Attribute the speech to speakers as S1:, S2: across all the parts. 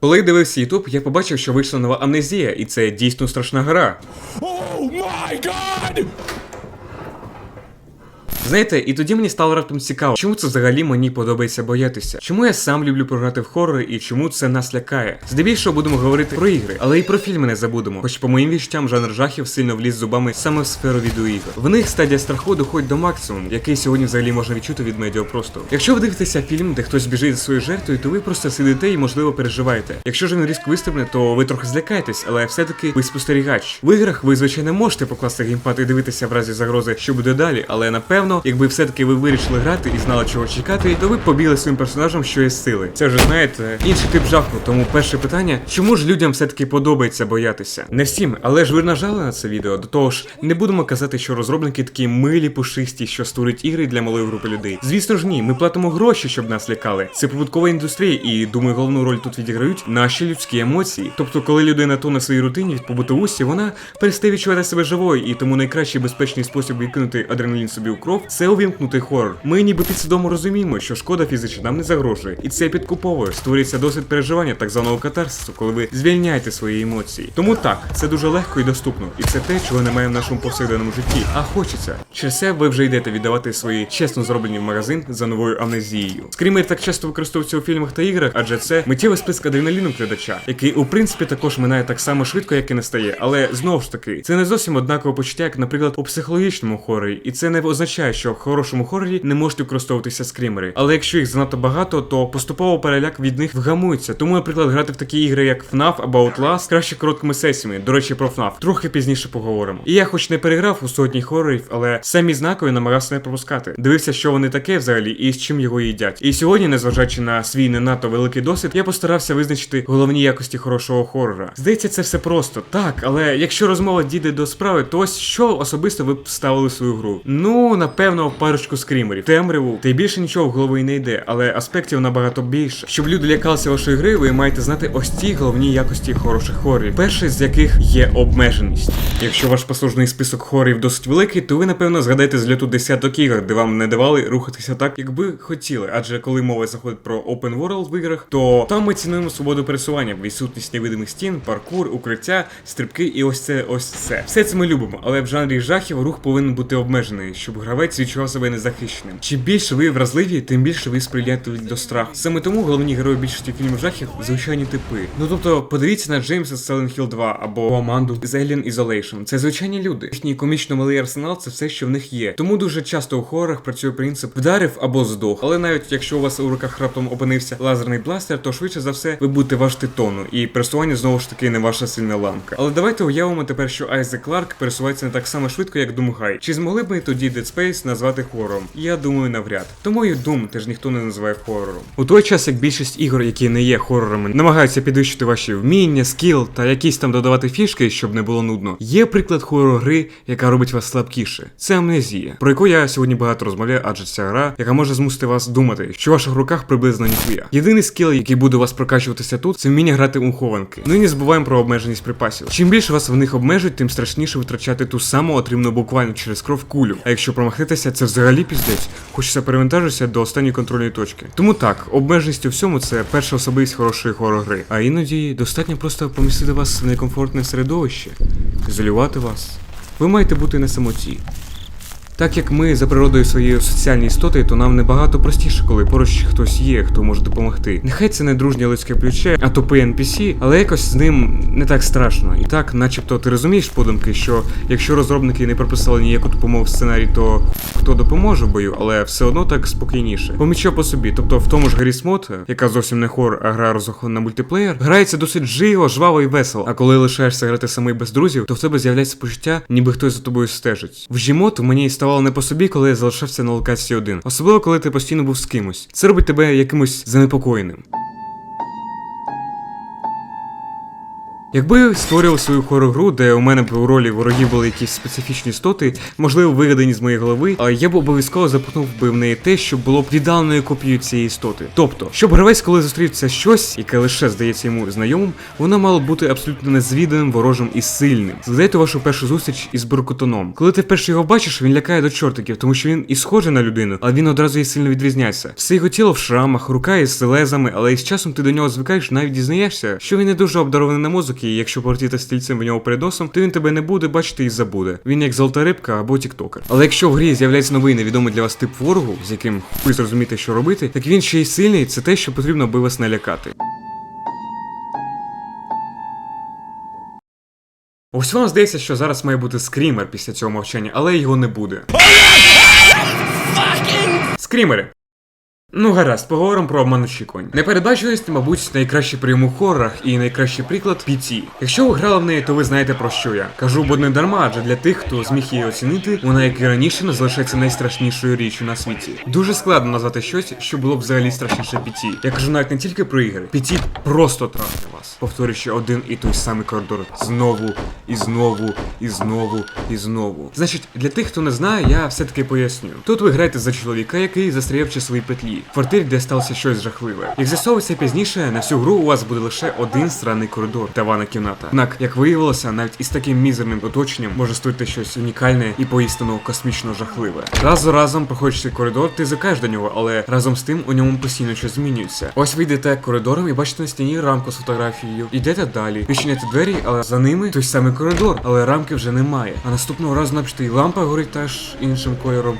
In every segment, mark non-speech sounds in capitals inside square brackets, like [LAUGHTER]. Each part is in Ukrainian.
S1: Коли дивився Ютуб, я побачив, що вийшла нова амнезія, і це дійсно страшна гра.
S2: Oh my god!
S1: Знаєте, і тоді мені стало раптом цікаво, чому це взагалі мені подобається боятися. Чому я сам люблю програти в хорори і чому це нас лякає? Здебільшого будемо говорити про ігри, але і про фільми не забудемо. Хоч по моїм відчуттям жанр жахів сильно вліз зубами саме в сферу відеоігр. В них стадія страху доходить до максимуму, який сьогодні взагалі можна відчути від медіапростору. Якщо ви дивитеся фільм, де хтось біжить за своєю жертвою, то ви просто сидите і можливо переживаєте. Якщо ж він різко вистрибне, то ви трохи злякаєтесь, але все-таки ви спостерігач. В іграх ви звичайно можете покласти геймпад і дивитися в разі загрози, що буде далі, але напевно, якби все-таки ви вирішили грати і знали, чого чекати, то ви б побігли своїм персонажем, що є сили. Це вже знаєте, інший тип жаху. Тому перше питання: чому ж людям все-таки подобається боятися? Не всім, але ж ви нажали на це відео. До того ж, не будемо казати, що розробники такі милі пушисті, що створюють ігри для малої групи людей. Звісно ж, ні, ми платимо гроші, щоб нас лякали. Це побуткова індустрія, і думаю, головну роль тут відіграють наші людські емоції. Тобто, коли людина тоне в своїй рутині від побутовості, вона перестає відчувати себе живою, і тому найкращий безпечний спосіб відкинути адреналін собі у кров це увімкнути хорор. Ми ніби підсвідомо розуміємо, що шкода фізична нам не загрожує, і це підкуповує, створюється досвід переживання так званого катарсису, коли ви звільняєте свої емоції. Тому так, це дуже легко і доступно, і це те, чого немає в нашому повсякденному житті. А хочеться. Через це ви вже йдете віддавати свої чесно зроблені в магазин за новою амнезією. Скрімер так часто використовується у фільмах та іграх, адже це миттєвий сплеск адреналіну глядача, який у принципі також минає так само швидко, як і настає. Але знову ж таки, це не зовсім однакове почуття, як, наприклад, у психологічному хорорі, і це не означає, що в хорошому хорорі не можуть використовуватися скрімери. Але якщо їх занадто багато, то поступово переляк від них вгамується. Тому, наприклад, грати в такі ігри, як FNAF або Outlast, краще короткими сесіями. До речі, про FNAF. Трохи пізніше поговоримо. І я хоч не переграв у сотні хорорів, але самі знакові намагався не пропускати. Дивився, що вони таке взагалі і з чим його їдять. І сьогодні, незважаючи на свій не надто великий досвід, я постарався визначити головні якості хорошого хорора. Здається, це все просто. Так, але якщо розмова дійде до справи, то ось що особисто ви б вставили в свою гру? Ну, напевно, парочку скрімерів, темряву, та й більше нічого в голову і не йде, але аспектів набагато більше. Щоб люди лякалися вашої гри, ви маєте знати ось ці головні якості хороших хорорів. Перший з яких є обмеженість. Якщо ваш послужний список хорорів досить великий, то ви напевно згадаєте з льоту десяток ігор, де вам не давали рухатися так, як би хотіли. Адже коли мова заходить про open world в іграх, то там ми цінуємо свободу пересування, відсутність невидимих стін, паркур, укриття, стрибки і ось це ось це. Все це ми любимо, але в жанрі жахів рух повинен бути обмежений, щоб гравець відчував себе незахищеним. Чим більше ви вразливі, тим більше ви сприяєте до страху. Саме тому головні герої більшості фільмів жахів звичайні типи. Ну тобто, подивіться на Джеймса з Silent Hill 2 або команду з Alien Isolation. Це звичайні люди. Їхній комічно малий арсенал це все, що в них є. Тому дуже часто у хорорах працює принцип вдарив або здох. Але навіть якщо у вас у руках раптом опинився лазерний бластер, то швидше за все ви будете важити тону, і пересування знову ж таки не ваша сильна ламка. Але давайте уявимо тепер, що Айзек Кларк пересувається не так само швидко, як Думгай. Чи змогли б ми тоді Dead Space назвати хорором? Я думаю, навряд. Тому і Doom теж ніхто не називає хорором. У той час, як більшість ігор, які не є хорорами, намагаються підвищити ваші вміння, скіл та якісь там додавати фішки, щоб не було нудно. Є приклад хорор гри, яка робить вас слабкіше. Це амнезія, про яку я сьогодні багато розмовляю, адже ця гра, яка може змусити вас думати, що в ваших руках приблизно ніхуя. Єдиний скіл, який буде у вас прокачуватися тут, це вміння грати у хованки. Ну і не забуваємо про обмеженість припасів. Чим більше вас в них обмежують, тим страшніше витрачати ту саму отриману буквально через кров кулю. А якщо промахнетеся, це взагалі піздець. Хочеться перевантажитися до останньої контрольної точки. Тому так, обмеженість у всьому це перша особливість хорошої хорор гри. А іноді достатньо просто помістити вас в некомфортне середовище, ізолювати вас. Ви маєте бути на самоті. Так як ми за природою своєю соціальні істоти, то нам набагато простіше, коли поруч хтось є, хто може допомогти. Нехай це не дружнє людське плече, а тупий NPC, але якось з ним не так страшно. І так, начебто, ти розумієш подумки, що якщо розробники не прописали ніяку допомогу в сценарій, то хто допоможе бою, але все одно так спокійніше. Помічав по собі, тобто в тому ж грі Смот, яка зовсім не хор, а гра розрахована на мультиплеєр, грається досить живо, жваво і весело. А коли лишаєшся грати самий без друзів, то в тебе з'являється почуття, ніби хтось за тобою стежить. В Жімот мені ставало не по собі, коли я залишався на локації один, особливо коли ти постійно був з кимось. Це робить тебе якимось занепокоєним. Якби створював свою хорор-гру, де у мене б у ролі ворогів були якісь специфічні істоти, можливо, вигадані з моєї голови, а я б обов'язково запихнув би в неї те, що було б віддаленою копією цієї істоти. Тобто, щоб гравець, коли зустрівся щось, яке лише здається йому знайомим, воно мало бути абсолютно незвіданим, ворожим і сильним. Згадайте вашу першу зустріч із Буркутоном. Коли ти вперше його бачиш, він лякає до чортиків, тому що він і схожий на людину, але він одразу і сильно відрізняється. Все його тіло в шрамах, рука із лезами, але із часом ти до нього звикаєш, навіть дізнаєшся, що він не дуже обдарований на мозок, і якщо полетіти стільцем в нього перед носом, то він тебе не буде бачити і забуде. Він як золота рибка або тіктокер. Але якщо в грі з'являється новий невідомий для вас тип ворогу, з яким ви зрозумієте, що робити, так він ще й сильний, це те, що потрібно, аби вас налякати. Ось вам здається, що зараз має бути скрімер після цього мовчання, але його не буде. Скрімери. Ну гаразд, поговоримо про обман очікувань. Непередбачуваність, мабуть, найкращий прийом у хоррорах і найкращий приклад PT. Якщо ви грали в неї, то ви знаєте про що я. Кажу, бо не дарма, адже для тих, хто зміг її оцінити, вона як і раніше не залишається найстрашнішою річчю на світі. Дуже складно назвати щось, що було б взагалі страшніше PT. Я кажу навіть не тільки про ігри. PT просто трахне вас. Повторюючи один і той самий коридор. Знову, і знову, і знову, і знову. Значить, для тих, хто не знає, я все-таки поясню. Тут ви граєте за чоловіка, який застряв своїй петлі. В квартирі, де сталося щось жахливе. Як з'ясовується пізніше, на всю гру у вас буде лише один странний коридор та ванна кімната. Однак, як виявилося, навіть із таким мізерним оточенням може створити щось унікальне і поістину космічно жахливе. Раз за разом, проходячи коридор, ти звикаєш до нього, але разом з тим у ньому постійно щось змінюється. Ось ви йдете коридором і бачите на стіні рамку з фотографією. Йдете далі, відчиняєте двері, але за ними той самий коридор, але рамки вже немає. А наступного разу, начебто, і лампа горить теж іншим кольором.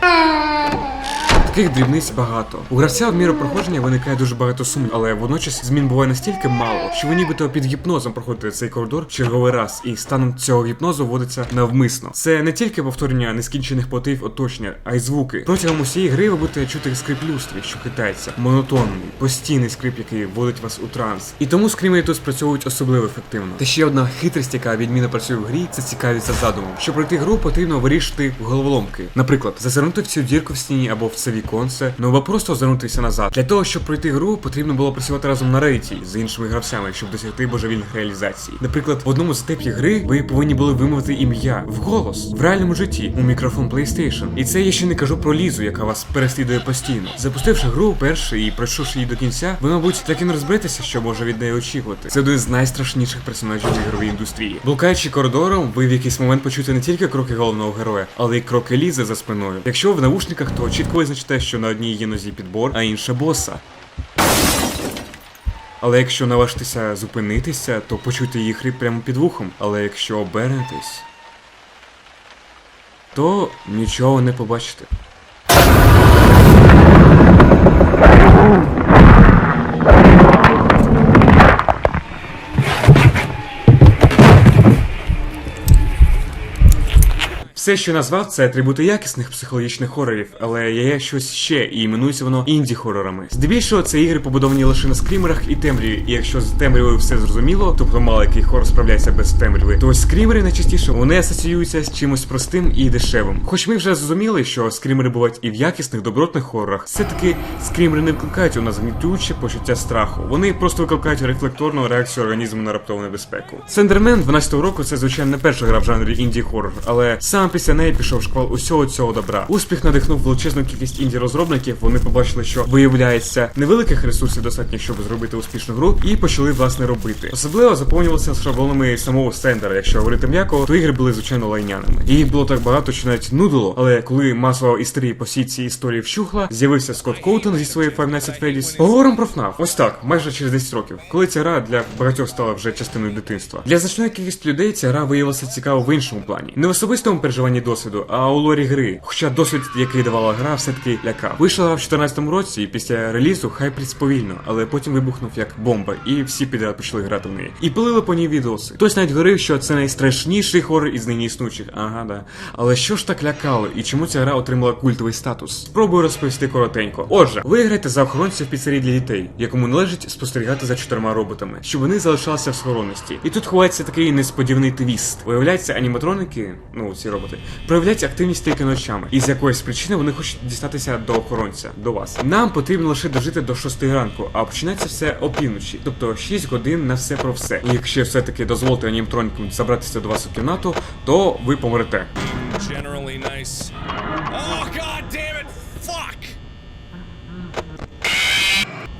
S1: Таких дрібниць багато. У гравця в міру проходження виникає дуже багато сумнів, але водночас змін буває настільки мало, що ви нібито під гіпнозом проходите цей коридор черговий раз, і станом цього гіпнозу вводиться навмисно. Це не тільки повторення нескінчених мотивів оточення, а й звуки. Протягом усієї гри ви будете чути скрип люстри, що хитається, монотонний, постійний скрип, який вводить вас у транс. І тому скрімери тут спрацьовують особливо ефективно. Та ще одна хитрість, яка відмінно працює в грі, це цікавість за задумом. Щоб пройти гру, потрібно вирішити головоломки. Наприклад, зазирнути в цю дірку в стіні або в це віконце, ну або просто озирнутися назад. Для того, щоб пройти гру, потрібно було працювати разом на рейті з іншими гравцями, щоб досягти божевільних реалізацій. Наприклад, в одному з етапів гри ви повинні були вимовити ім'я вголос в реальному житті у мікрофон PlayStation. І це я ще не кажу про Лізу, яка вас переслідує постійно. Запустивши гру перше і пройшовши її до кінця, ви, мабуть, так і не розберетеся, що може від неї очікувати. Це один з найстрашніших персонажів в ігровій індустрії. Блукаючи коридором, ви в якийсь момент почуєте не тільки кроки головного героя, але й кроки Лізи за спиною. Якщо ви в навушниках, то чітко визначите, що на одній є нозі підбор, а інша боса. Але якщо налаштися зупинитися, то почути її хрип прямо під вухом. Але якщо обернетесь, то нічого не побачите. Все, що назвав, це атрибути якісних психологічних хорорів, але є щось ще, і іменується воно інді-хорорами. Здебільшого це ігри побудовані лише на скрімерах і темряві, і якщо з темрявою все зрозуміло, тобто мало який хорор справляється без темряви, то скрімери найчастіше вони асоціюються з чимось простим і дешевим. Хоч ми вже зрозуміли, що скрімери бувають і в якісних добротних хорорах, все-таки скрімери не викликають у нас гнітюче почуття страху. Вони просто викликають рефлекторну реакцію організму на раптову небезпеку. Сендермен 12-го року це звичайно не перша гра в жанрі інді-хорор, але саме після неї пішов шквал усього цього добра. Успіх надихнув величезну кількість інді-розробників. Вони побачили, що виявляється невеликих ресурсів достатньо, щоб зробити успішну гру, і почали власне робити. Особливо заповнювалися шаблонами самого стендера. Якщо говорити м'яко, то ігри були звичайно лайняними. І їх було так багато, що навіть нудило. Але коли масова історія по всій цій історії вщухла, з'явився Скотт Коутон зі Nights at Freddy's. Поговоримо про FNAF. Ось так, майже через 10 років, коли ця гра для багатьох стала вже частиною дитинства. Для значної кількості людей ця гра виявилася цікава в іншому плані. Не в особистому переживанні досвіду, а у лорі гри. Хоча досвід, який давала гра, все-таки лякав. Вийшла в 2014 році, і після релізу хайп сповільно, але потім вибухнув як бомба, і всі підряд почали грати в неї. І пилили по ній відоси. Хтось навіть говорив, що це найстрашніший хорор із нині існучих. Ага, да. Але що ж так лякало, і чому ця гра отримала культовий статус? Спробую розповісти коротенько. Отже, ви граєте за охоронця в піцерії для дітей, якому належить спостерігати за чотирма роботами, щоб вони залишалися в схоронності. І тут ховається такий несподіваний твіст. Виявляється, аніматроники, ну ці роботи, проявляють активність тільки ночами, і з якоїсь причини вони хочуть дістатися до охоронця, до вас. Нам потрібно лише дожити до 6 ранку, а починається все опівночі, тобто 6 годин на все про все. І якщо все-таки дозволите анімтронікам забратися до вас у кімнату, то ви помрете.
S2: Generally nice. Oh, god damn it! Fuck!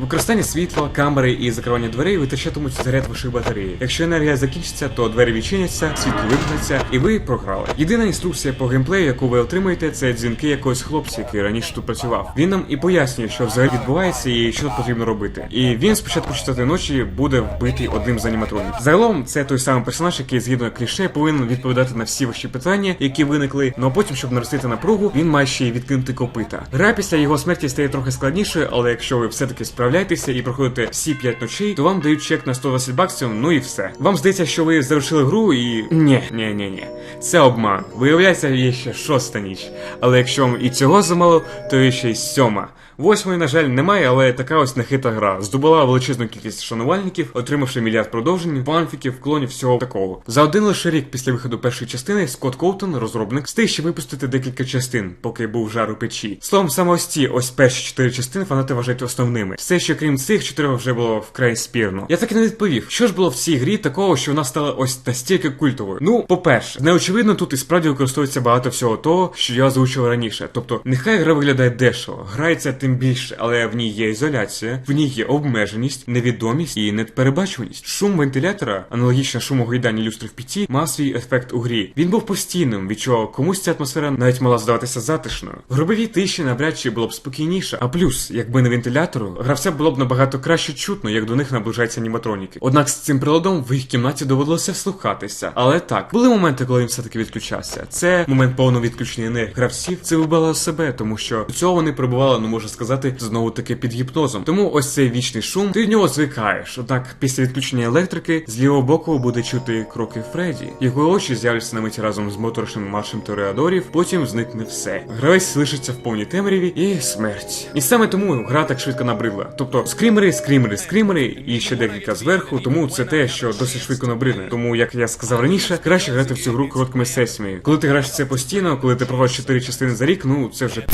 S1: Використання світла, камери і закривання дверей витрачатимуть заряд вашої батареї. Якщо енергія закінчиться, то двері відчиняться, світло вимкнеться, і ви програли. Єдина інструкція по геймплею, яку ви отримаєте, це дзвінки якогось хлопця, який раніше тут працював. Він нам і пояснює, що взагалі відбувається і що потрібно робити. І він спочатку читати ночі буде вбитий одним з аніматронів. Загалом це той самий персонаж, який згідно кліше повинен відповідати на всі ваші питання, які виникли. Ну а потім, щоб наростити напругу, він має ще й відкинути копита. Гра після його смерті стає трохи складнішою, але якщо ви все-таки справляєтеся і проходите всі 5 ночей, то вам дають чек на 120 баксів, ну і все. Вам здається, що ви завершили гру і. Ні, ні, ні, ні. Це обман. Виявляється, є ще шоста ніч. Але якщо вам і цього замало, то є ще й сьома. Восьмої, на жаль, немає, але така ось нехита гра. Здобула величезну кількість шанувальників, отримавши мільярд продовжень, фанфіків, клонів, всього такого. За один лише рік після виходу першої частини Скотт Коутон, розробник, встиг ще випустити декілька частин, поки був жар у печі. Словом, саме ось ці ось перші чотири частини фанати вважають основними. Все, що крім цих чотирьох вже було вкрай спірно. Я так і не відповів, що ж було в цій грі такого, що вона стала ось настільки культовою. Ну, по-перше, неочевидно тут і справді використовується багато всього того, що я озвучив раніше. Тобто, нехай гра виглядає дешево, грається тим більше, але в ній є ізоляція, в ній є обмеженість, невідомість і неперебачуваність. Шум вентилятора, аналогічно шуму гойдання люстри в піті, мав свій ефект у грі. Він був постійним, від чого комусь ця атмосфера навіть мала здаватися затишною. В гробовій тиші навряд чи було б спокійніше. А плюс, якби не вентилятору, гравця було б набагато краще чутно, як до них наближаються аніматроніки. Однак з цим приладом в їх кімнаті доводилося вслухатися. Але так, були моменти, коли він все-таки відключався. Це момент повного відключення енергії гравців. Це вибило себе, тому що до цього вони перебували, ну можна сказати, знову таки під гіпнозом. Тому ось цей вічний шум, ти від нього звикаєш. Однак після відключення електрики з лівого боку буде чути кроки Фредді. Його очі з'являться на мить разом з моторошним маршем Тореадорів, потім зникне все. Гравець лишиться в повній темряві і смерть. І саме тому гра так швидко набридла. Тобто скрімери, скрімери, скрімери і ще декілька зверху, тому це те, що досить швидко набридне. Тому, як я сказав раніше, краще грати в цю гру короткими сесіями. Коли ти граєш це постійно, коли ти проходиш 4 частини за рік, ну це вже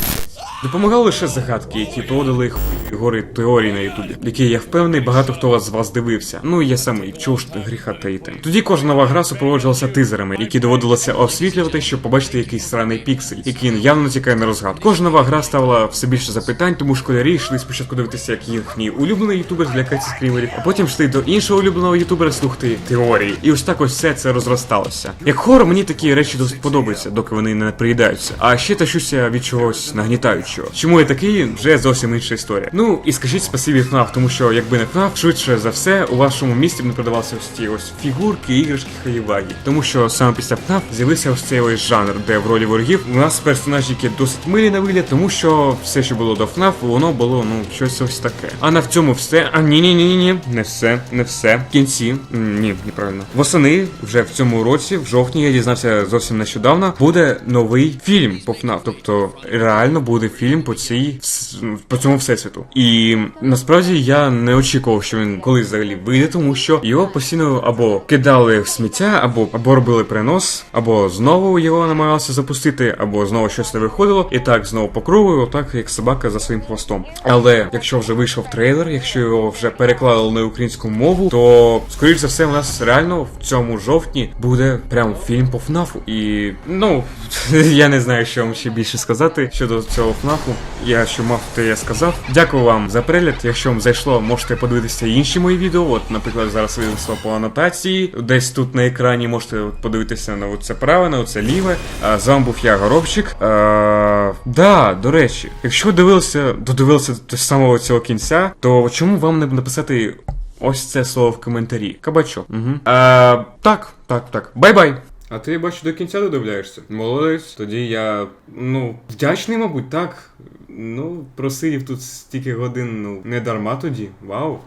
S1: Допомагали лише загадки, які проводили хуй гори теорії на Ютубі, які я впевнений, багато хто з вас дивився. Ну і я самий, чого ж гріха таїти. Тоді кожна нова гра супроводжувалася тизерами, які доводилося освітлювати, щоб побачити якийсь сраний піксель, який явно натякає на розгад. Кожна нова гра ставила все більше запитань, тому школярі йшли спочатку дивитися, як їхній улюблений ютубер злякається скрімерів, а потім йшли до іншого улюбленого ютубера слухати теорії. І ось так ось все це розросталося. Як хорор, мені такі речі досить подобаються, доки вони не приїдаються. А ще тащуся від чогось нагнітаючого. Чому я такий, вже зовсім інша історія. Ну і скажіть спасибі FNAF, тому що якби не FNAF, швидше за все у вашому місті б не продавалися ось ці ось фігурки, іграшки, хаївагі. Тому що саме після FNAF з'явився ось цей ось жанр, де в ролі ворогів у нас персонажі, які досить милі на вигляд, тому що все, що було до FNAF, воно було ну щось ось таке. А на в цьому все. А ні, ні, ні, ні, не все, не все. В кінці, ні, неправильно. Восени, вже в цьому році, в жовтні, я дізнався зовсім нещодавно, буде новий фільм по FNAF. Тобто реально буде фільм по цій по цьому всесвіту. І насправді я не очікував, що він колись взагалі вийде, тому що його постійно або кидали в сміття, або або робили перенос, або знову його намагалися запустити, або знову щось не виходило. І так знову по кругу, отак як собака за своїм хвостом. Але якщо вже вийшов трейлер, якщо його вже перекладали на українську мову, то скоріш за все, у нас реально в цьому жовтні буде прям фільм по ФНАФу. І ну [LAUGHS] я не знаю, що вам ще більше сказати щодо цього ФНАФу. Я що мав, те я сказав. Дякую вам за перегляд. Якщо вам зайшло, можете подивитися інші мої відео. От, наприклад, зараз винесло по анотації. Десь тут на екрані можете подивитися на оце праве, на оце ліве. А, з вами був я, Горобчик. А, да, до речі, якщо ви дивилися, додивилися до самого цього кінця, то чому вам не написати ось це слово в коментарі? Кабачок. Угу. А, так, так, так. Бай-бай! А ти бачу до кінця додивляєшся. Молодець. Тоді я ну вдячний, мабуть, так. Ну, просидів тут стільки годин, ну не дарма тоді. Вау.